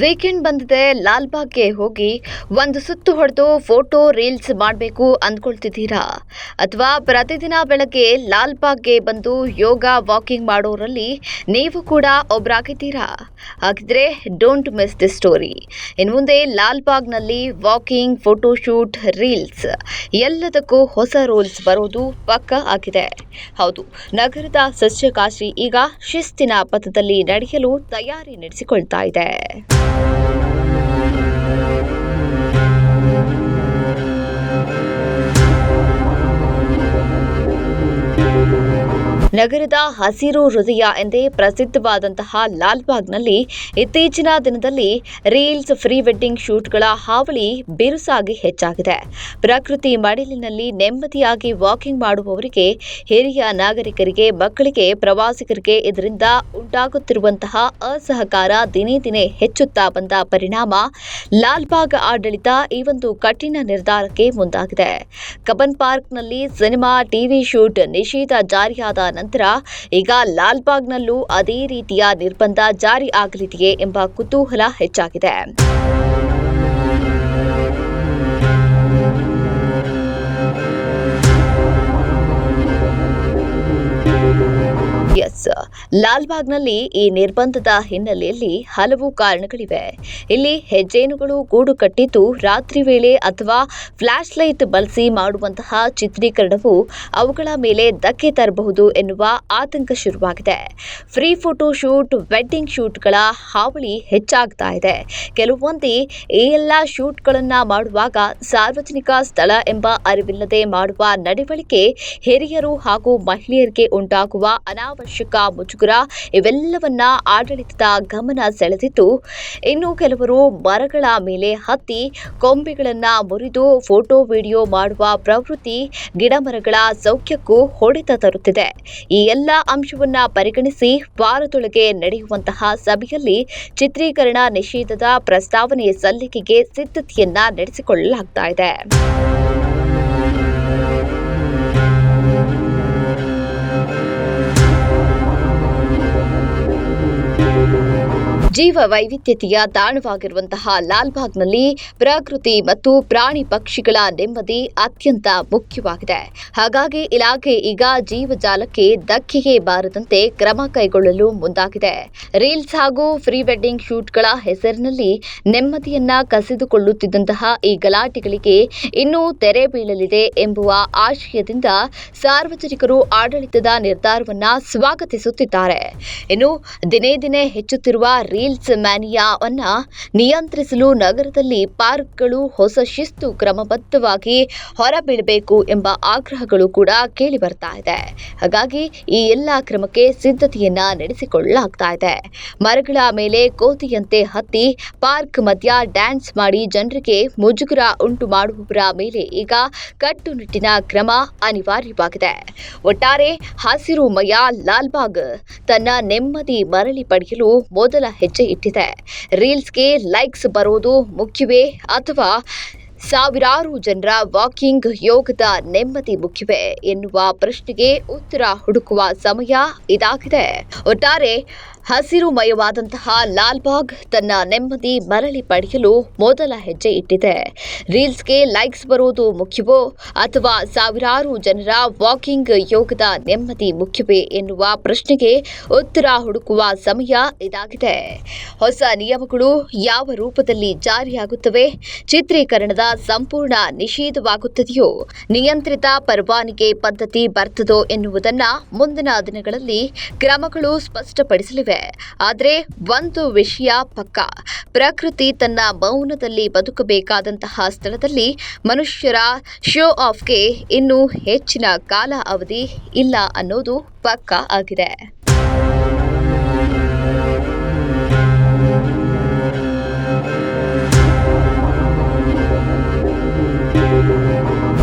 Weekend ಬಂದಿದೆ. ಲಾಲ್ಬಾಗ್ಗೆ ಹೋಗಿ ಒಂದು ಸುತ್ತು ಹೊಡೆದು ಫೋಟೋ, ರೀಲ್ಸ್ ಮಾಡಬೇಕು ಅಂದ್ಕೊಳ್ತಿದ್ದೀರಾ? ಅಥವಾ ಪ್ರತಿದಿನ ಬೆಳಗ್ಗೆ ಲಾಲ್ಬಾಗ್ಗೆ ಬಂದು ಯೋಗ, ವಾಕಿಂಗ್ ಮಾಡೋರಲ್ಲಿ ನೀವು ಕೂಡ ಒಬ್ಬರಾಗಿದ್ದೀರಾ ಹಾಗಿದ್ರೆ ಡೋಂಟ್ ಮಿಸ್ ದಿ ಸ್ಟೋರಿ. ಇನ್ನು ಮುಂದೆ ಲಾಲ್ಬಾಗ್ನಲ್ಲಿ ವಾಕಿಂಗ್ ಫೋಟೋಶೂಟ್ ರೀಲ್ಸ್ ಎಲ್ಲದಕ್ಕೂ ಹೊಸ ರೂಲ್ಸ್ ಬರೋದು ಪಕ್ಕ ಆಗಿದೆ. ಹೌದು, ನಗರದ ಸಸ್ಯಕಾಶಿ ಈಗ ಶಿಸ್ತಿನ ಪಥದಲ್ಲಿ ನಡೆಯಲು ತಯಾರಿ ನಡೆಸಿಕೊಳ್ತಾ ಇದೆ. Música ನಗರದ ಹಸಿರು ಹೃದಯ ಎಂದೇ ಪ್ರಸಿದ್ಧವಾದಂತಹ ಲಾಲ್ಬಾಗ್ನಲ್ಲಿ ಇತ್ತೀಚಿನ ದಿನದಲ್ಲಿ ರೀಲ್ಸ್, ಫ್ರೀ ವೆಡ್ಡಿಂಗ್ ಶೂಟ್ಗಳ ಹಾವಳಿ ಬಿರುಸಾಗಿ ಹೆಚ್ಚಾಗಿದೆ. ಪ್ರಕೃತಿ ಮಡಿಲಿನಲ್ಲಿ ನೆಮ್ಮದಿಯಾಗಿ ವಾಕಿಂಗ್ ಮಾಡುವವರಿಗೆ, ಹಿರಿಯ ನಾಗರಿಕರಿಗೆ, ಮಕ್ಕಳಿಗೆ, ಪ್ರವಾಸಿಗರಿಗೆ ಇದರಿಂದ ಉಂಟಾಗುತ್ತಿರುವಂತಹ ಅಸಹಕಾರ ದಿನೇ ದಿನೇ ಹೆಚ್ಚುತ್ತಾ ಬಂದ ಪರಿಣಾಮ ಲಾಲ್ಬಾಗ್ ಆಡಳಿತ ಈ ಒಂದು ಕಠಿಣ ನಿರ್ಧಾರಕ್ಕೆ ಮುಂದಾಗಿದೆ. ಕಬನ್ ಪಾರ್ಕ್ನಲ್ಲಿ ಸಿನಿಮಾ, ಟಿವಿ ಶೂಟ್ ನಿಷೇಧ ಜಾರಿಯಾದ ನಂತರ ಈಗ ಲಾಲ್ಬಾಗ್ನಲ್ಲೂ ಅದೇ ರೀತಿಯ ನಿರ್ಬಂಧ ಜಾರಿ ಆಗಲಿದೆಯೇ ಎಂಬ ಕುತೂಹಲ ಹೆಚ್ಚಾಗಿದೆ. ಲಾಲ್ಬಾಗ್ನಲ್ಲಿ ಈ ನಿರ್ಬಂಧದ ಹಿನ್ನೆಲೆಯಲ್ಲಿ ಹಲವು ಕಾರಣಗಳಿವೆ. ಇಲ್ಲಿ ಹೆಜ್ಜೇನುಗಳು ಗೂಡು ಕಟ್ಟಿದ್ದು ರಾತ್ರಿ ವೇಳೆ ಅಥವಾ ಫ್ಲಾಶ್ ಲೈಟ್ ಬಳಸಿ ಮಾಡುವಂತಹ ಚಿತ್ರೀಕರಣವು ಅವುಗಳ ಮೇಲೆ ಧಕ್ಕೆ ತರಬಹುದು ಎನ್ನುವ ಆತಂಕ ಶುರುವಾಗಿದೆ. ಫ್ರೀ ಫೋಟೋ ಶೂಟ್, ವೆಡ್ಡಿಂಗ್ ಶೂಟ್ಗಳ ಹಾವಳಿ ಹೆಚ್ಚಾಗ್ತಾ ಇದೆ. ಕೆಲವೊಂದಿ ಈ ಎಲ್ಲ ಶೂಟ್ಗಳನ್ನ ಮಾಡುವಾಗ ಸಾರ್ವಜನಿಕ ಸ್ಥಳ ಎಂಬ ಅರಿವಿಲ್ಲದೆ ಮಾಡುವ ನಡವಳಿಕೆ ಹಿರಿಯರು ಹಾಗೂ ಮಹಿಳೆಯರಿಗೆ ಉಂಟಾಗುವ ಅನಾವಶ್ಯಕ ಮುಜುಗರ ಇವೆಲ್ಲವನ್ನ ಆಡಳಿತದ ಗಮನ ಸೆಳೆದಿದ್ದು, ಇನ್ನು ಕೆಲವರು ಮರಗಳ ಮೇಲೆ ಹತ್ತಿ ಕೊಂಬೆಗಳನ್ನ ಮುರಿದು ಫೋಟೋ, ವಿಡಿಯೋ ಮಾಡುವ ಪ್ರವೃತ್ತಿ ಗಿಡಮರಗಳ ಸೌಖ್ಯಕ್ಕೂ ಹೊಡೆತ ತರುತ್ತಿದೆ. ಈ ಎಲ್ಲ ಅಂಶವನ್ನ ಪರಿಗಣಿಸಿ ವಾರದೊಳಗೆ ನಡೆಯುವಂತಹ ಸಭೆಯಲ್ಲಿ ಚಿತ್ರೀಕರಣ ನಿಷೇಧದ ಪ್ರಸ್ತಾವನೆ ಸಲ್ಲಿಕೆಗೆ ಸಿದ್ಧತೆಯನ್ನ ನಡೆಸಿಕೊಳ್ಳಲಾಗ್ತಾ ಇದೆ. ಜೀವ ವೈವಿಧ್ಯತೆಯ ತಾಣವಾಗಿರುವಂತಹ ಲಾಲ್ಬಾಗ್ನಲ್ಲಿ ಪ್ರಕೃತಿ ಮತ್ತು ಪ್ರಾಣಿ ಪಕ್ಷಿಗಳ ನೆಮ್ಮದಿ ಅತ್ಯಂತ ಮುಖ್ಯವಾಗಿದೆ. ಹಾಗಾಗಿ ಇಲಾಖೆ ಈಗ ಜೀವಜಾಲಕ್ಕೆ ಧಕ್ಕೆಗೆ ಬಾರದಂತೆ ಕ್ರಮ ಕೈಗೊಳ್ಳಲು ಮುಂದಾಗಿದೆ. ರೀಲ್ಸ್ ಹಾಗೂ ಪ್ರೀ ವೆಡ್ಡಿಂಗ್ ಶೂಟ್ಗಳ ಹೆಸರಿನಲ್ಲಿ ನೆಮ್ಮದಿಯನ್ನ ಕಸಿದುಕೊಳ್ಳುತ್ತಿದ್ದಂತಹ ಈ ಗಲಾಟೆಗಳಿಗೆ ಇನ್ನೂ ತೆರೆ ಬೀಳಲಿದೆ ಎಂಬುವ ಆಶಯದಿಂದ ಸಾರ್ವಜನಿಕರು ಆಡಳಿತದ ನಿರ್ಧಾರವನ್ನ ಸ್ವಾಗತಿಸುತ್ತಿದ್ದಾರೆ. ಇನ್ನು ದಿನೇ ದಿನೇ ಹೆಚ್ಚುತ್ತಿರುವ ರೀಲ್ಸ್ ಮ್ಯಾನಿಯಾವನ್ನ ನಿಯಂತ್ರಿಸಲು ನಗರದಲ್ಲಿ ಪಾರ್ಕ್ಗಳು, ಹೊಸ ಶಿಸ್ತು ಕ್ರಮಬದ್ಧವಾಗಿ ಹೊರಬೀಳಬೇಕು ಎಂಬ ಆಗ್ರಹಗಳು ಕೂಡ ಕೇಳಿ ಬರ್ತಾ ಇದೆ. ಹಾಗಾಗಿ ಈ ಎಲ್ಲ ಕ್ರಮಕ್ಕೆ ಸಿದ್ಧತೆಯನ್ನ ನಡೆಸಿಕೊಳ್ಳಲಾಗ್ತಾ ಇದೆ. ಮರಗಳ ಮೇಲೆ ಕೋತಿಯಂತೆ ಹತ್ತಿ ಪಾರ್ಕ್ ಮಧ್ಯ ಡ್ಯಾನ್ಸ್ ಮಾಡಿ ಜನರಿಗೆ ಮುಜುಗರ ಉಂಟು ಮಾಡುವವರ ಮೇಲೆ ಈಗ ಕಟ್ಟುನಿಟ್ಟಿನ ಕ್ರಮ ಅನಿವಾರ್ಯವಾಗಿದೆ. ಒಟ್ಟಾರೆ ಹಸಿರುಮಯ ಲಾಲ್ಬಾಗ್ ತನ್ನ ನೆಮ್ಮದಿ ಮರಳಿ ಪಡೆಯಲು ಮೊದಲ ಹೆಜ್ಜೆ ಇಟ್ಟಿದೆ. ರೀಲ್ಸ್ಗೆ ಲೈಕ್ಸ್ ಬರೋದು ಮುಖ್ಯವೇ ಅಥವಾ ಸಾವಿರಾರು ಜನರ ವಾಕಿಂಗ್ ಯೋಗದ ನೆಮ್ಮದಿ ಮುಖ್ಯವೇ ಎನ್ನುವ ಪ್ರಶ್ನೆಗೆ ಉತ್ತರ ಹುಡುಕುವ ಸಮಯ ಇದಾಗಿದೆ. ಒಟ್ಟಾರೆ ಹಸಿರುಮಯವಾದಂತಹ ಲಾಲ್ಬಾಗ್ ತನ್ನ ನೆಮ್ಮದಿ ಮರಳಿ ಪಡೆಯಲು ಮೊದಲ ಹೆಜ್ಜೆ ಇಟ್ಟಿದೆ. ರೀಲ್ಸ್ಗೆ ಲೈಕ್ಸ್ ಬರೋದು ಮುಖ್ಯವೋ ಅಥವಾ ಸಾವಿರಾರು ಜನರ ವಾಕಿಂಗ್ ಯೋಗದ ನೆಮ್ಮದಿ ಮುಖ್ಯವೇ ಎನ್ನುವ ಪ್ರಶ್ನೆಗೆ ಉತ್ತರ ಹುಡುಕುವ ಸಮಯ ಇದಾಗಿದೆ. ಹೊಸ ನಿಯಮಗಳು ಯಾವ ರೂಪದಲ್ಲಿ ಜಾರಿಯಾಗುತ್ತವೆ? ಚಿತ್ರೀಕರಣದ ಸಂಪೂರ್ಣ ನಿಷೇಧವಾಗುತ್ತದೆಯೋ? ನಿಯಂತ್ರಿತ ಪರವಾನಿಗೆ ಪದ್ಧತಿ ಬರ್ತದೋ ಎನ್ನುವುದನ್ನು ಮುಂದಿನ ದಿನಗಳಲ್ಲಿ ಕ್ರಮಗಳು ಸ್ಪಷ್ಟಪಡಿಸಲಿವೆ. ಆದರೆ ಒಂದು ವಿಷಯ ಪಕ್ಕ. ಪ್ರಕೃತಿ ತನ್ನ ಮೌನದಲ್ಲಿ ಬದುಕಬೇಕಾದಂತಹ ಸ್ಥಳದಲ್ಲಿ ಮನುಷ್ಯರ ಶೋ ಆಫ್ಗೆ ಇನ್ನೂ ಹೆಚ್ಚಿನ ಕಾಲ ಅವಧಿ ಇಲ್ಲ ಅನ್ನೋದು ಪಕ್ಕ ಆಗಿದೆ.